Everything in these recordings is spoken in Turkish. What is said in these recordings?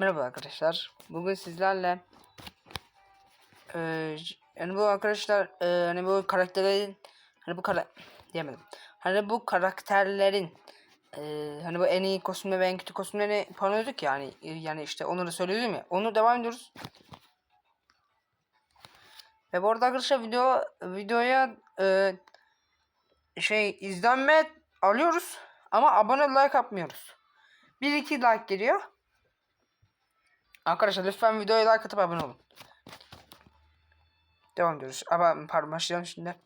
Merhaba arkadaşlar. Bugün sizlerle eee, yani bu arkadaşlar eee, hani bu karakterlerin hani bu kara diyemedim. Hani bu karakterlerin eee, hani bu en iyi kostümle ve en kötü kostümlerini puanlıyorduk ya yani yani işte onu da söylüyordum ya. Onu devam ediyoruz. Ve bu arada arkadaşlar video videoya eee, şey izlenme alıyoruz ama abone like atmıyoruz. 1-2 like geliyor. Arkadaşlar lütfen videoya like atıp abone olun. Devam ediyoruz. Ama pardon başlayalım şimdi.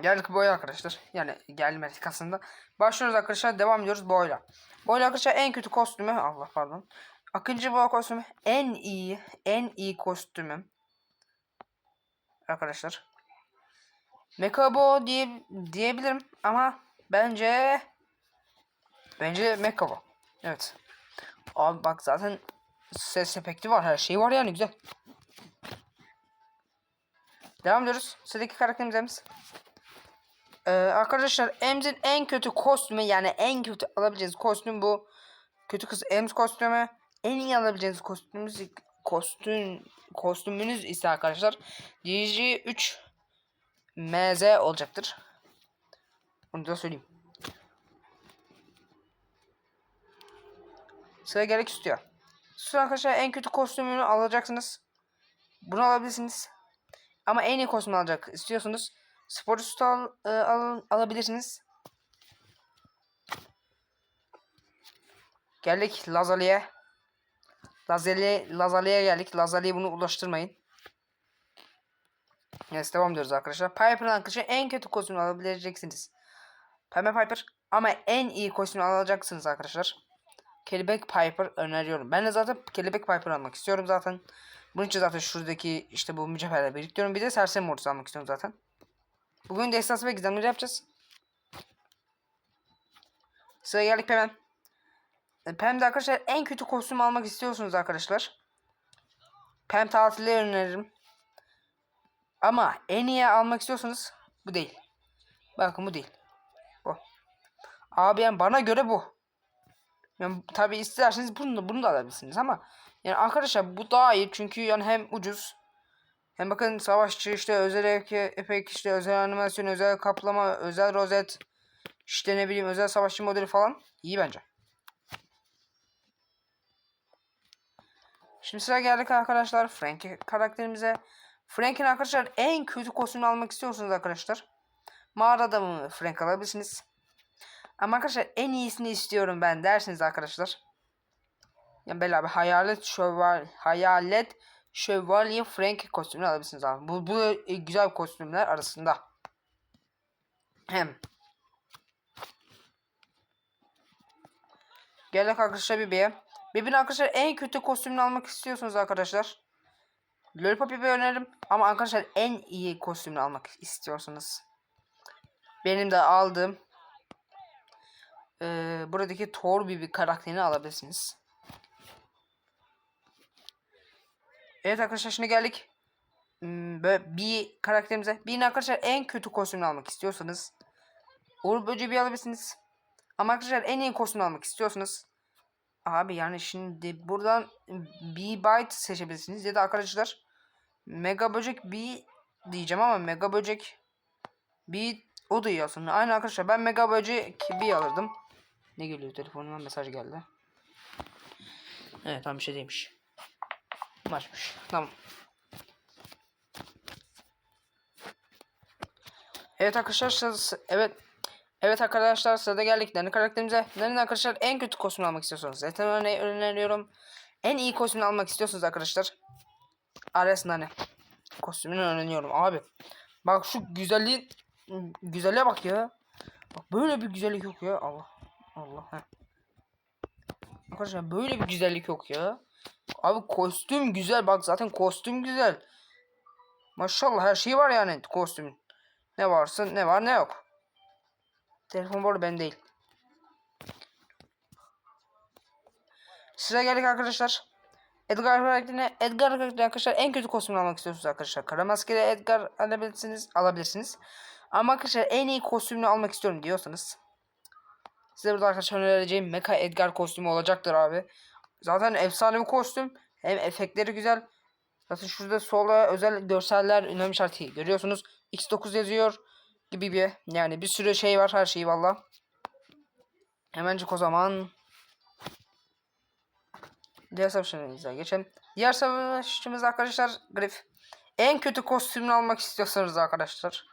Geldik boya arkadaşlar. Yani gelmedik aslında. Başlıyoruz arkadaşlar. Devam ediyoruz boyla. Boyla arkadaşlar en kötü kostümü. Allah pardon. Akıncı boya kostümü. En iyi. En iyi kostümüm. Arkadaşlar. Mekabo diye, diyebilirim. Ama bence bence Mekabo. Evet. Abi bak zaten ses efekti var. Her şey var yani güzel. Devam ediyoruz. Sıradaki karakterimiz Ee, arkadaşlar Ems'in en kötü kostümü yani en kötü alabileceğiniz kostüm bu. Kötü kız Ems kostümü. En iyi alabileceğiniz kostümümüz kostüm kostümünüz ise arkadaşlar DJ3 MZ olacaktır. Onu da söyleyeyim. Sıra gerek istiyor. Sıra arkadaşlar en kötü kostümünü alacaksınız. Bunu alabilirsiniz. Ama en iyi kostümü alacak istiyorsunuz. Sporcusu al, e, al, alabilirsiniz. Geldik Lazali'ye. Lazali, Lazali'ye geldik. Lazali'ye bunu ulaştırmayın. Neyse devam ediyoruz arkadaşlar. Piper'ın arkadaşlar en kötü kostümü alabileceksiniz. Pembe Piper ama en iyi kostümü alacaksınız arkadaşlar. Kelebek Piper öneriyorum. Ben de zaten Kelebek Piper almak istiyorum zaten. Bunun için zaten şuradaki işte bu mücevherleri biriktiriyorum. Bir de sersem ordusu almak istiyorum zaten. Bugün de esas ve gizemleri yapacağız. Sıra geldik Pem'e. E, Pem'de arkadaşlar en kötü kostüm almak istiyorsunuz arkadaşlar. Pem tatili öneririm. Ama en iyi almak istiyorsanız bu değil. Bakın bu değil. Bu. Abi yani bana göre bu. Yani tabi isterseniz bunu da, bunu da alabilirsiniz ama yani arkadaşlar bu daha iyi çünkü yani hem ucuz hem bakın savaşçı işte özel epek, işte özel animasyon özel kaplama özel rozet işte ne bileyim özel savaşçı modeli falan iyi bence. Şimdi sıra geldik arkadaşlar Frank karakterimize. Frank'in arkadaşlar en kötü kostümünü almak istiyorsunuz arkadaşlar. Mağara adamı Frank alabilirsiniz. Ama arkadaşlar en iyisini istiyorum ben dersiniz arkadaşlar. Yani böyle abi hayalet şöval hayalet şövalye Frank kostümünü alabilirsiniz abi. Bu, bu e, güzel kostümler arasında. Hem. Geldik arkadaşlar Bibi'ye. Bibi'nin arkadaşlar en kötü kostümünü almak istiyorsunuz arkadaşlar. Lollipop Bibi öneririm. Ama arkadaşlar en iyi kostümünü almak istiyorsanız. Benim de aldığım e, buradaki Thor Bibi karakterini alabilirsiniz. Evet arkadaşlar şimdi geldik. Hmm, Böyle bir karakterimize. Bir arkadaşlar en kötü kostümünü almak istiyorsanız. Uğur Böceği bir alabilirsiniz. Ama arkadaşlar en iyi kostümünü almak istiyorsanız. Abi yani şimdi buradan bir byte seçebilirsiniz. Ya da arkadaşlar Mega Böcek bir diyeceğim ama Mega Böcek bir o da iyi aslında. Aynen arkadaşlar ben Mega Böcek bir alırdım. Ne geliyor telefonuma mesaj geldi. Evet tamam bir şey değilmiş. Başmış. Tamam. Evet arkadaşlar evet Evet arkadaşlar sırada geldik. Nani karakterimize. Nani arkadaşlar en kötü kostüm almak istiyorsanız. Zaten örneği öneriyorum. En iyi kostümü almak istiyorsanız arkadaşlar. Ares Nani. Kostümünü öneriyorum abi. Bak şu güzelliğin güzelliğe bak ya. Bak böyle bir güzellik yok ya. Allah. Allah. Arkadaşlar böyle bir güzellik yok ya. Abi kostüm güzel. Bak zaten kostüm güzel. Maşallah her şey var yani kostümün. Ne varsa ne var ne yok. Telefon arada ben değil. Sıra geldik arkadaşlar. Edgar karakterine Edgar karakterine arkadaşlar en kötü kostümü almak istiyorsunuz arkadaşlar. Kara maskeli Edgar alabilirsiniz, alabilirsiniz. Ama arkadaşlar en iyi kostümünü almak istiyorum diyorsanız size burada arkadaşlar önereceğim Mecha Edgar kostümü olacaktır abi. Zaten efsane bir kostüm. Hem efektleri güzel. Zaten şurada sola özel görseller ünlem işareti görüyorsunuz. X9 yazıyor gibi bir yani bir sürü şey var her şeyi valla. Hemencik o zaman diğer savaşçımıza geçelim. Diğer savaşçımız arkadaşlar Griff. En kötü kostümünü almak istiyorsanız arkadaşlar.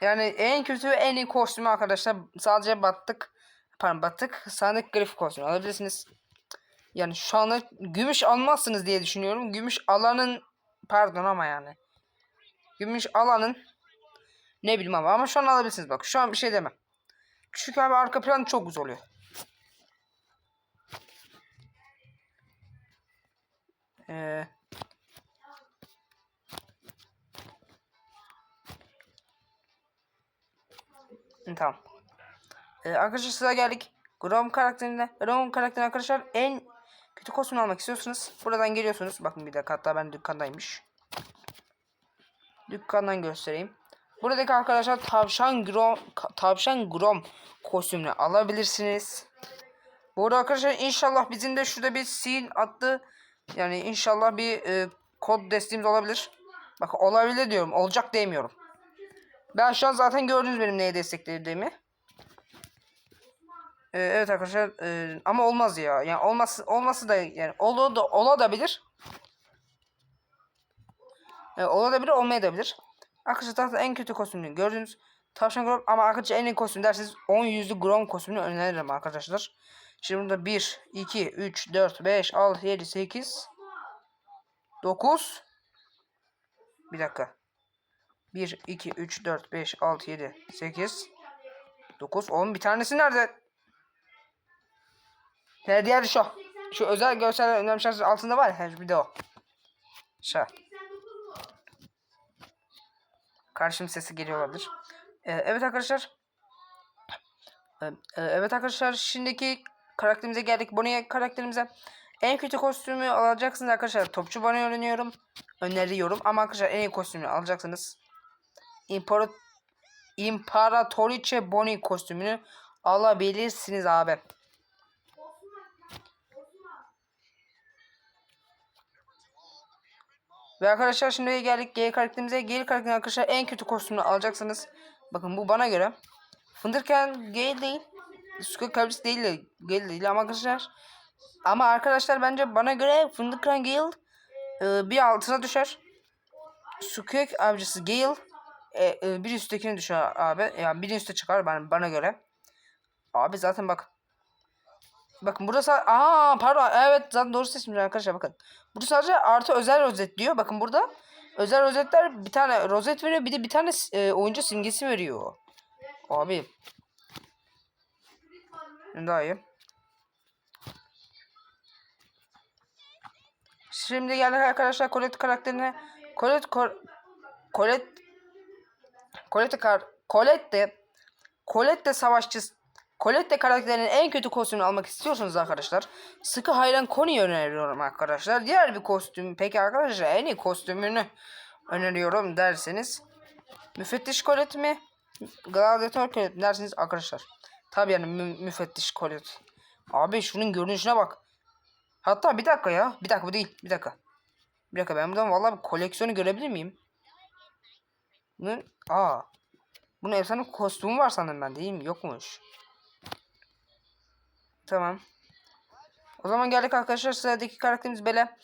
Yani en kötü ve en iyi kostümü arkadaşlar sadece battık. Pardon battık. Sandık Griff kostümü alabilirsiniz. Yani şu anda gümüş almazsınız diye düşünüyorum. Gümüş alanın pardon ama yani. Gümüş alanın ne bileyim ama ama şu an alabilirsiniz bak. Şu an bir şey demem. Çünkü abi arka plan çok güzel oluyor. Ee, tamam. Ee, arkadaşlar size geldik. Grom karakterinde. Grom karakterine arkadaşlar en kötü kostüm almak istiyorsunuz. Buradan geliyorsunuz. Bakın bir dakika hatta ben dükkandaymış. Dükkandan göstereyim. Buradaki arkadaşlar tavşan grom tavşan grom kostümünü alabilirsiniz. Bu arada arkadaşlar inşallah bizim de şurada bir sin adlı yani inşallah bir e, kod desteğimiz olabilir. Bak olabilir diyorum. Olacak demiyorum. Ben şu an zaten gördünüz benim neye desteklediğimi. Ee, evet arkadaşlar e, ama olmaz ya. Yani olması olması da yani ola da ola da bilir. E. Arkadaşlar zaten en kötü kostümünü gördünüz. Tavşan Grom ama arkadaşlar en iyi kostüm derseniz 10 yüzlü Grom kostümünü öneririm arkadaşlar. Şimdi burada 1, 2, 3, 4, 5, 6, 7, 8, 9. Bir dakika. 1, 2, 3, 4, 5, 6, 7, 8, 9, 10. Bir tanesi nerede? Ne diğer şu. Şu özel görsel önemli şartı altında var ya. Bir de o. Şu. Karşım sesi geliyor olabilir. Ee, evet arkadaşlar. Ee, e, evet arkadaşlar şimdiki karakterimize geldik. Bonnie karakterimize. En kötü kostümü alacaksınız arkadaşlar. Topçu Bonnie öneriyorum. Öneriyorum. Ama arkadaşlar en iyi kostümü alacaksınız. İmpara İmparatoriçe Bonnie kostümünü alabilirsiniz abi. Ve arkadaşlar şimdi geldik G karakterimize. G karakterin arkadaşlar en kötü kostümünü alacaksınız. Bakın bu bana göre. Fındırken Gale değil. Suka Kabris değil de Gale değil ama arkadaşlar. Ama arkadaşlar bence bana göre Fındıkran Gale e, bir altına düşer. Sukuk avcısı Gale e, e, bir üsttekine düşer abi. Yani bir üste çıkar ben, bana göre. Abi zaten bak. Bakın burada sa- Aa pardon evet zaten doğru seçmiş arkadaşlar bakın. Burada sadece artı özel rozet diyor. Bakın burada özel rozetler bir tane rozet veriyor bir de bir tane e, oyuncu simgesi veriyor. Abi. Daha iyi. Şimdi geldik arkadaşlar Colette karakterine. Colette kor Colette Colette kar Colette Colette savaşçı Colette karakterinin en kötü kostümünü almak istiyorsanız arkadaşlar sıkı hayran Connie'yi öneriyorum arkadaşlar. Diğer bir kostüm peki arkadaşlar en iyi kostümünü öneriyorum derseniz müfettiş Colette mi? Gladiator Colette mi derseniz arkadaşlar. Tabi yani mü müfettiş Colette. Abi şunun görünüşüne bak. Hatta bir dakika ya. Bir dakika bu değil. Bir dakika. Bir dakika ben buradan vallahi bir koleksiyonu görebilir miyim? Bunun, aa. Bunun efsane kostümü var sandım ben değil mi? Yokmuş. Tamam. O zaman geldik arkadaşlar sıradaki karakterimiz Bele.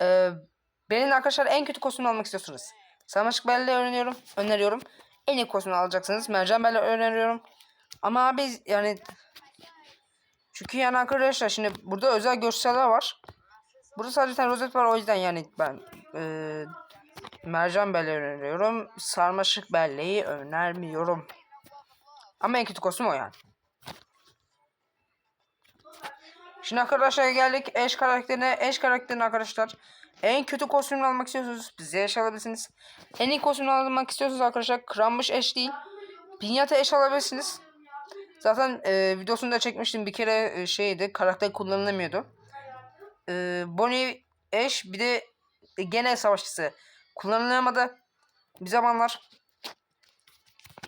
Ee, Bele'nin arkadaşlar en kötü kostümünü almak istiyorsunuz. Sarmaşık Bele'yi öneriyorum. Öneriyorum. En iyi kostümünü alacaksınız. Mercan Bele öneriyorum. Ama abi yani çünkü yani arkadaşlar şimdi burada özel görseller var. Burada sadece tane rozet var o yüzden yani ben e, mercan belleği öneriyorum. Sarmaşık belleği önermiyorum. Ama en kötü kostüm o yani. Şimdi arkadaşlar geldik eş karakterine. Eş karakterine arkadaşlar. En kötü kostümünü almak istiyorsanız bize eş alabilirsiniz. En iyi kostümünü almak istiyorsanız arkadaşlar kranmış eş değil. Pinyata eş alabilirsiniz. Zaten e, videosunu da çekmiştim. Bir kere e, şeydi karakter kullanılamıyordu. E, Bonnie eş bir de e, gene savaşçısı kullanılamadı. Bir zamanlar.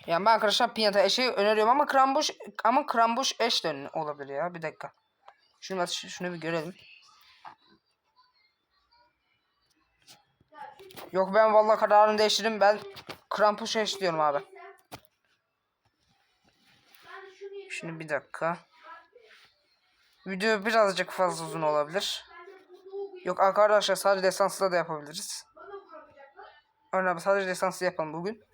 Yani ben arkadaşlar Pinyata eşi öneriyorum ama Krambuş ama Krambuş eş de olabilir ya. Bir dakika. Şunu, şunu bir görelim. Yok ben vallahi kararını değiştirdim. Ben Krampus şey eşliyorum abi. Şimdi bir dakika. Video birazcık fazla uzun olabilir. Yok arkadaşlar sadece desansla da yapabiliriz. Örneğin abi sadece desanslı yapalım bugün.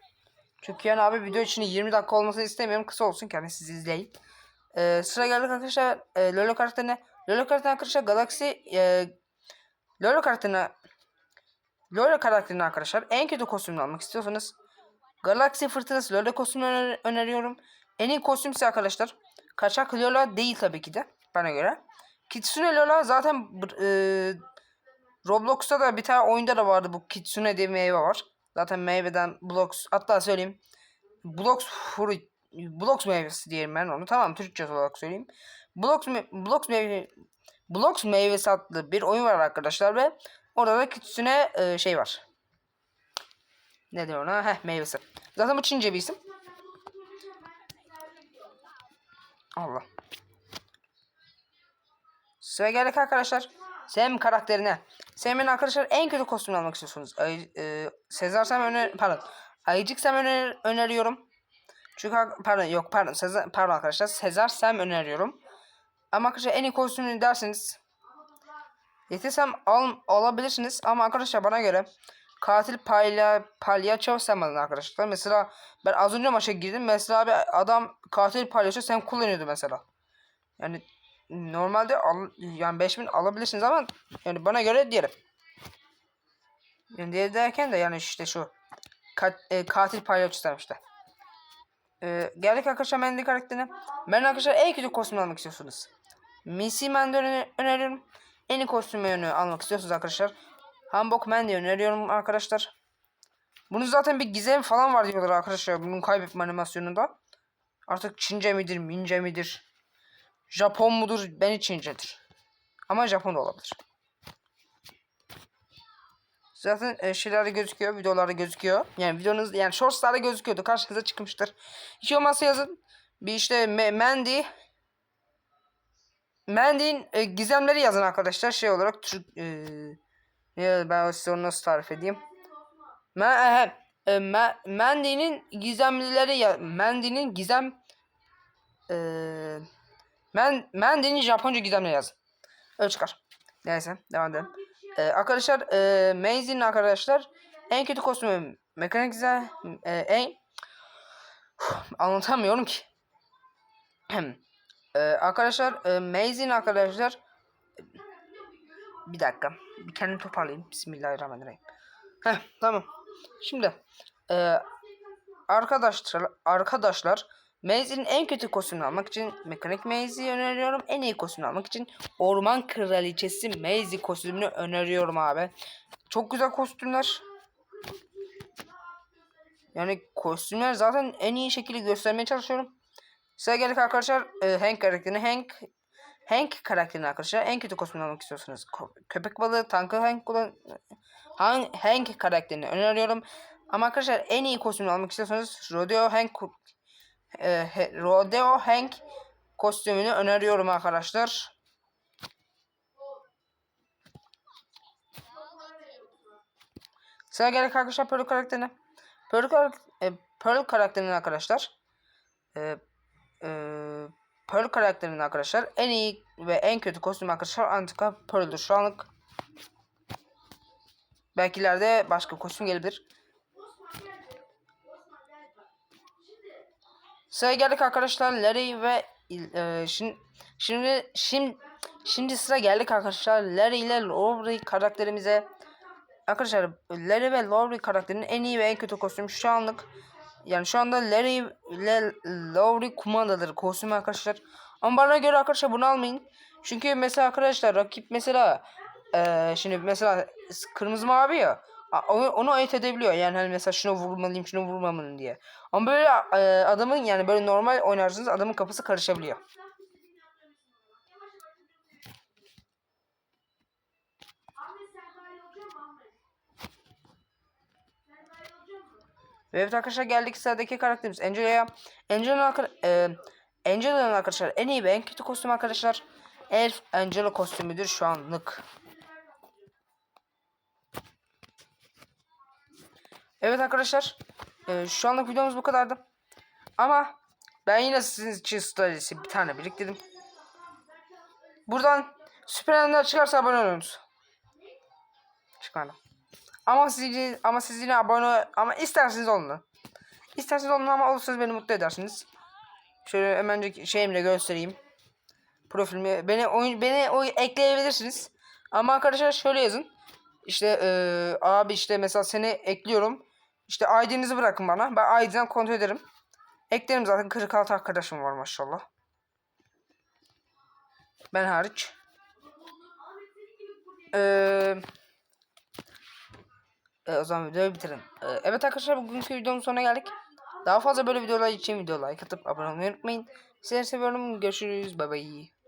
Çünkü yani abi video için 20 dakika olmasını istemiyorum. Kısa olsun ki hani siz izleyin. Ee, sıra geldik arkadaşlar. E, Lolo karakterine. Lolo karakterine arkadaşlar Galaxy e, Lolo karakterine Lolo karakterine arkadaşlar en kötü kostümünü almak istiyorsanız Galaxy Fırtınası Lolo kostümünü öner- öneriyorum. En iyi kostüm ise arkadaşlar Kaçak Lola değil tabii ki de bana göre. Kitsune Lola zaten e, Roblox'ta da bir tane oyunda da vardı bu Kitsune diye meyve var. Zaten meyveden Blox hatta söyleyeyim. Blox fruit Blox meyvesi diyelim ben onu. Tamam Türkçe olarak söyleyeyim. Blox me Blox meyve Blox meyvesi adlı bir oyun var arkadaşlar ve orada da Kitsune e, şey var. Ne diyor ona? Heh meyvesi. Zaten bu Çince bir isim. Allah. Sıra geldik arkadaşlar. Sam karakterine. Sam'in arkadaşlar en kötü kostümünü almak istiyorsunuz. Ay, e, Sezar Sam öner pardon. Ayıcık Sam öner öneriyorum. Hak- pardon yok pardon Sezar, pardon arkadaşlar Sezar Sam öneriyorum. Ama arkadaşlar en iyi kostümünü derseniz Yetesem al, alabilirsiniz ama arkadaşlar bana göre katil palya palyaço Sam alın arkadaşlar. Mesela ben az önce maça girdim. Mesela bir adam katil palyaço Sam kullanıyordu mesela. Yani normalde al, yani 5000 alabilirsiniz ama yani bana göre diyelim. Yani diğer derken de yani işte şu kat, e, katil palyaço işte. E, geldik arkadaşlar Mandy karakterine. Ben arkadaşlar en kötü kostüm almak istiyorsunuz. Missy Mandy öne- öneriyorum. En iyi kostüm yönü almak istiyorsunuz arkadaşlar. Hanbok Mandy öneriyorum arkadaşlar. Bunun zaten bir gizem falan var diyorlar arkadaşlar. Bunun kaybetme animasyonunda. Artık Çince midir, Mince midir? Japon mudur? Beni Çincedir. Ama Japon da olabilir. Zaten e, şeylerde gözüküyor, videolarda gözüküyor. Yani videonuz yani shortslarda gözüküyordu. Karşınıza çıkmıştır. Hiç olmazsa yazın. Bir işte Mandy Mandy'nin e, gizemleri yazın arkadaşlar. Şey olarak Türk e, ben size onu nasıl tarif edeyim? Ma e, Ma- Mandy'nin gizemlileri ya Mandy'nin gizem e, Man Mandy'nin Japonca gizemleri yazın. Öyle çıkar. Neyse devam edelim. Ee, arkadaşlar e, Maze'in arkadaşlar en kötü kostümü mekanik güzel e, en anlatamıyorum ki. Ee, arkadaşlar e, Maze'in arkadaşlar bir dakika bir kendimi toparlayayım. Bismillahirrahmanirrahim. Heh, tamam. Şimdi e, arkadaşlar arkadaşlar Maze'in en kötü kostümünü almak için Mekanik Maze'i öneriyorum. En iyi kostümünü almak için Orman Kraliçesi Maze kostümünü öneriyorum abi. Çok güzel kostümler. Yani kostümler zaten en iyi şekilde göstermeye çalışıyorum. Sıra geldik arkadaşlar e, Hank karakterini. Hank Hank karakterini arkadaşlar en kötü kostümünü almak istiyorsanız köpek balığı tankı Hank kullan Han- Hank karakterini öneriyorum. Ama arkadaşlar en iyi kostümünü almak istiyorsanız Rodeo Hank e, he- Rodeo Hank kostümünü öneriyorum arkadaşlar. Sıra geldik arkadaşlar Pearl karakterine. Pearl, e, Pearl karakterinin arkadaşlar. E, e, Pearl karakterinin arkadaşlar en iyi ve en kötü kostüm arkadaşlar Antika Pearl'dur şu anlık. Belki ileride başka kostüm gelebilir. Sıra geldik arkadaşlar Larry ve e, şimdi şimdi şimdi şimdi sıra geldik arkadaşlar Larry ile Laurie karakterimize. Arkadaşlar Larry ve Laurie karakterinin en iyi ve en kötü kostümü şu anlık yani şu anda Larry ile Laurie kumandadır kostümü arkadaşlar. Ama bana göre arkadaşlar bunu almayın. Çünkü mesela arkadaşlar rakip mesela e, şimdi mesela kırmızı mavi ya onu, onu ayırt edebiliyor. Yani hani mesela şunu vurmalıyım şunu vurmamalıyım diye. Ama böyle e, adamın yani böyle normal oynarsınız adamın kafası karışabiliyor. Ve evet arkadaşlar geldik sıradaki karakterimiz Angela'ya. Angela'nın e, Angela'nın arkadaşlar en iyi ve en kötü kostüm arkadaşlar. Elf Angela kostümüdür şu anlık. Evet arkadaşlar. e, şu anlık videomuz bu kadardı. Ama ben yine sizin için storiesi bir tane biriktirdim. Buradan süper çıkarsa abone olunuz. Çıkmadı. Ama siz ama siz yine abone ama isterseniz olun. İsterseniz olun ama olursanız beni mutlu edersiniz. Şöyle hemencik şeyimle göstereyim. Profilimi beni oyun beni oy ekleyebilirsiniz. Ama arkadaşlar şöyle yazın. İşte eee, abi işte mesela seni ekliyorum. İşte ID'nizi bırakın bana. Ben ID'den kontrol ederim. Eklerim zaten 46 arkadaşım var maşallah. Ben hariç. Eee e, o zaman videoyu bitirin. E, evet arkadaşlar bugünkü videonun sonuna geldik. Daha fazla böyle videolar için video like atıp abone olmayı unutmayın. Sizleri seviyorum. Görüşürüz. Bay bay.